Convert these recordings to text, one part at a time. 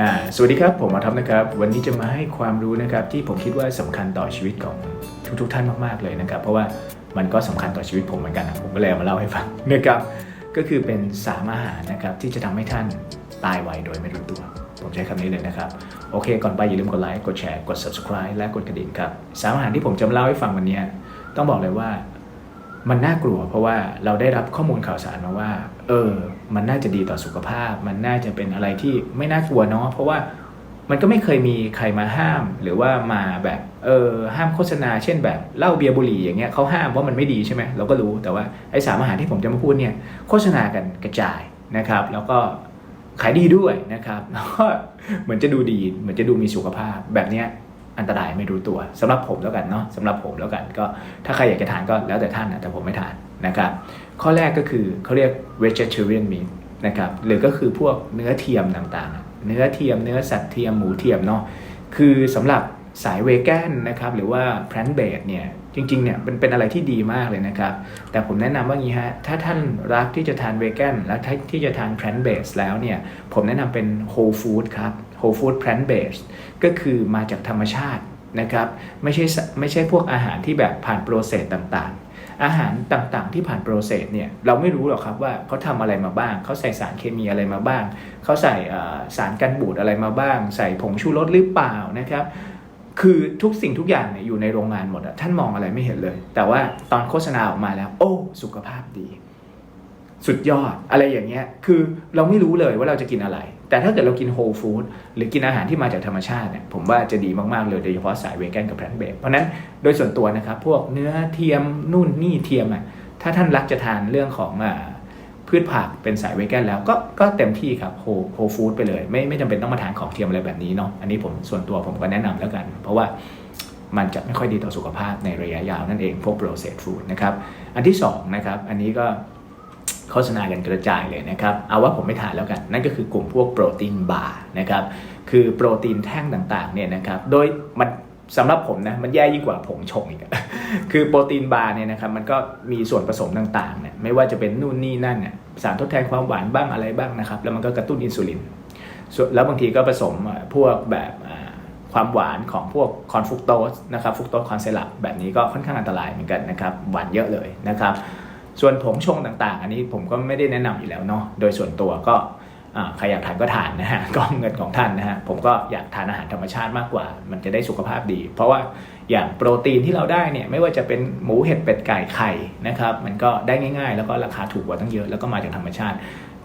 อ่าสวัสดีครับผมหมาท็อปนะครับ วันนี้จะมาให้ความรู้นะครับที่ผมคิดว่าสำคัญต่อชีวิตของทุกๆท่านมากๆเลยนะครับ เพราะว่ามันก็สำคัญต่อชีวิตผมเหมือนกันผมก็เลยมาเล่าให้ฟังนะครับก็คือเป็นสามอาหารนะครับที่จะทำให้ท่านตายไวโดยไม่รู้ตัว ผมใช้คำนี้เลยนะครับ โอเค ก่อนไปอย่าลืมกดไลค์กดแชร์กด subscribe และกดกระดิ่งครับสามอาหารที่ผมจะมาเล่าให้ฟังวันนี้ต้องบอกเลยว่า มันน่ากลัวเพราะว่าเราได้รับข้อมูลข่าวสารมาว่า เออ มันน่าจะดีต่อสุขภาพ มันน่าจะเป็นอะไรที่ไม่น่ากลัวเนาะเพราะว่ามันก็ไม่เคยมีใครมาห้าม หรือว่ามาแบบเออห้ามโฆษณา เช่นแบบเหล้าเบียร์บุหรี่อย่างเงี้ยเขาห้ามว่ามันไม่ดีใช่ไหมเราก็รู้แต่ว่าไอ้สามอาหารที่ผมจะมาพูดเนี่ยโฆษณากันกระจายนะครับ แล้วก็ขายดีด้วยนะครับแล้วก็เหมือนจะดูดีเหมือนจะดูมีสุขภาพแบบเนี้ย อันตรายไม่รู้ตัวสำหรับผมแล้วกันเนาะสำหรับผมแล้วกันก็ถ้าใครอยากจะทานก็แล้วแต่ท่านนะแต่ผมไม่ทานนะครับข้อแรกก็คือเขาเรียก vegetarian meat นะครับหรือก็คือพวกเนื้อเทียมต่างๆ เนื้อเทียมเนื้อสัตว์เทียมหมูเทียมเนาะคือสำหรับสายเวแกนนะครับหรือว่า plant based เนี่ยจริงๆเนี่ยเป็นเป็นอะไรที่ดีมากเลยนะครับ แต่ผมแนะนำว่างี้ฮะถ้าท่านรักที่จะทานเวแกนและที่จะทาน plant based แล้วเนี่ยผมแนะนำเป็น whole food ครับ whole food plant based ก็คือมาจากธรรมชาตินะครับไม่ใช่ไม่ใช่พวกอาหารที่แบบผ่านโปรเซสต่างๆ อาหารต่างๆที่ผ่านโปรเซสเนี่ยเราไม่รู้หรอกครับว่าเขาทำอะไรมาบ้าง เขาใส่สารเคมีอะไรมาบ้าง เขาใส่สารกันบูดอะไรมาบ้าง ใส่ผงชูรสหรือเปล่านะครับคือทุกสิ่งทุกอย่างเนี่ยอยู่ในโรงงานหมดอะท่านมองอะไรไม่เห็นเลย แต่ว่าตอนโฆษณาออกมาแล้ว โอ้ สุขภาพดี สุดยอดอะไรอย่างเงี้ยคือเราไม่รู้เลยว่าเราจะกินอะไร แต่ถ้าเกิดเรากินโฮลฟู้ดหรือกินอาหารที่มาจากธรรมชาติเนี่ยผมว่าจะดีมาก ๆ เลยโดยเฉพาะสายเวแกนกับแพลนเบสเพราะนั้นโดยส่วนตัวนะครับ พวกเนื้อเทียมนู่นนี่เทียมอะถ้าท่านรักจะทานเรื่องของอ่าพืชผักเป็นสายเวแกนแล้วก็ก็เต็มที่ครับโฮโฮฟู้ดไปเลย ไม่ไม่จำเป็นต้องมาทานของเทียมอะไรแบบนี้เนาะอันนี้ผมส่วนตัวผมก็แนะนำแล้วกัน เพราะว่ามันจะไม่ค่อยดีต่อสุขภาพในระยะยาวนั่นเองพวกโปรเซสฟู้ดนะครับอันที่สองนะครับอันนี้ก็ โฆษณากันกระจายเลยนะครับ เอาว่าผมไม่ทานแล้วกัน นั่นก็คือกลุ่มพวกโปรตีนบาร์นะครับ คือโปรตีนแท่งต่างๆเนี่ยนะครับ โดยมันสำหรับผมนะมันแย่ยิ่งกว่าผงชงอีก คือโปรตีนบาร์เนี่ยนะครับมันก็มีส่วนผสมต่างๆเนี่ยไม่ว่าจะเป็นนู่นนี่นั่นเนี่ยสารทดแทนความหวานบ้างอะไรบ้างนะครับ แล้วมันก็กระตุ้นอินซูลิน แล้วบางทีก็ผสมพวกแบบความหวานของพวกคอนฟุกโตสนะครับฟุกโตสคอนเซลับแบบนี้ก็ค่อนข้างอันตรายเหมือนกันนะครับหวานเยอะเลยนะครับ ส่วนผงชงต่างๆ อันนี้ผมก็ไม่ได้แนะนำอยู่แล้วเนาะโดยส่วนตัวก็ใครอยากทานก็ทานนะฮะก็เงินของท่านนะฮะผมก็อยากทานอาหารธรรมชาติมากกว่า มันจะได้สุขภาพดี เพราะว่าอย่างโปรตีนที่เราได้เนี่ยไม่ว่าจะเป็นหมูเห็ดเป็ดไก่ไข่นะครับมันก็ได้ง่าย ๆ แล้วก็ราคาถูกกว่าตั้งเยอะแล้วก็มาจากธรรมชาติ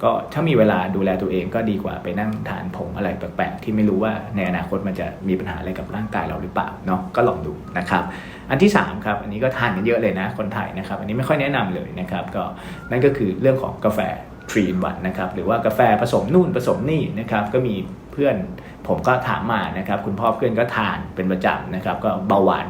ก็ถ้ามีเวลาดูแลตัวเองก็ดีกว่าไปนั่งทานผงอะไรแปลกๆ ที่ไม่รู้ว่าในอนาคตมันจะมีปัญหาอะไรกับร่างกายเราหรือเปล่าเนาะก็ลองดูนะครับ อันที่3ครับอันนี้ก็ทานกันเยอะเลยนะคนไทยนะครับ อันนี้ไม่ค่อยแนะนำเลยนะครับก็นั่นก็คือเรื่องของกาแฟทรีนวันนะครับหรือว่ากาแฟผสมนู่นผสมนี่นะครับก็มีเพื่อนผมก็ถามมานะครับ คุณพ่อเพื่อนก็ทานเป็นประจำนะครับ ก็เบาหวาน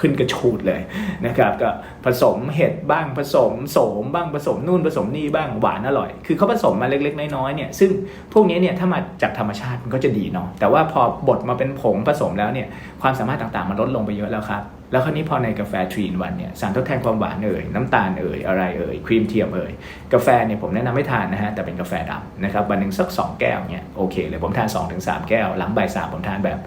ขึ้นกระชูดเลยนะครับก็ผสมเห็ดบ้างผสมโสมบ้างผสมนู่นผสมนี่บ้างหวานอร่อย คือเขาผสมมาเล็กๆน้อยๆเนี่ยซึ่งพวกนี้เนี่ยถ้ามาจากธรรมชาติมันก็จะดีเนาะแต่ว่าพอบดมาเป็นผงผสมแล้วเนี่ยความสามารถต่างๆมันลดลงไปเยอะแล้วครับแล้วคราวนี้พอในกาแฟทรีนวันเนี่ยสารทดแทนความหวานเอ่ยน้ำตาลเอ่ยอะไรเอ่ยครีมเทียมเอ่ยกาแฟเนี่ยผมแนะนำให้ทานนะฮะแต่เป็นกาแฟดำนะครับวันหนึ่งสัก 2 แก้วเนี่ยโอเคเลยผมทาน 2-3 แก้ว หลังบ่ายสามผมทานแบบ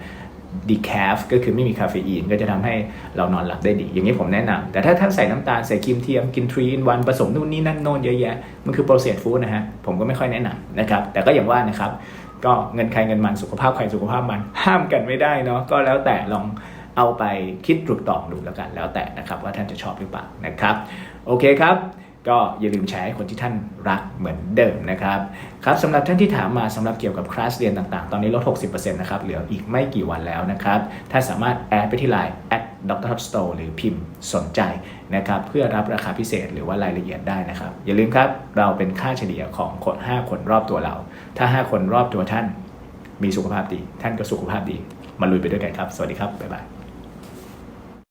ดีแคฟก็คือไม่มีคาเฟอีนก็จะทำให้เรานอนหลับได้ดี อย่างนี้ผมแนะนำแต่ถ้าท่านใส่น้ำตาล ใส่ครีมเทียมกินทรีนวันผสมนู่นนี่นั่นโน่นเยอะแยะ มันคือโปรเซสฟู้ดนะฮะ ผมก็ไม่ค่อยแนะนำนะครับ แต่ก็อย่างว่านะครับ ก็เงินใครเงินมันสุขภาพใครสุขภาพมัน ห้ามกันไม่ได้เนาะก็แล้วแต่ลองเอาไปคิดตรุกตองดูแล้วกันแล้วแต่นะครับว่าท่านจะชอบหรือเปล่านะครับ โอเคครับ ก็อย่าลืมแชร์ให้คนที่ท่านรักเหมือนเดิมนะครับครับสำหรับท่านที่ถามมาสำหรับเกี่ยวกับคลาสเรียนต่างๆ ตอนนี้ลด 60%นะครับเหลืออีกไม่กี่วันแล้วนะครับท่านสามารถแอดไปที่ไลน์ at dr top store หรือพิมพ์สนใจนะครับเพื่อรับราคาพิเศษหรือว่ารายละเอียดได้นะครับ อย่าลืมครับ เราเป็นค่าเฉลี่ยของคน 5 คนรอบตัวเรา ถ้า 5 คนรอบตัวท่าน มีสุขภาพดี ท่านก็สุขภาพดี มาลุยไปด้วยกันครับ สวัสดีครับบ๊ายบาย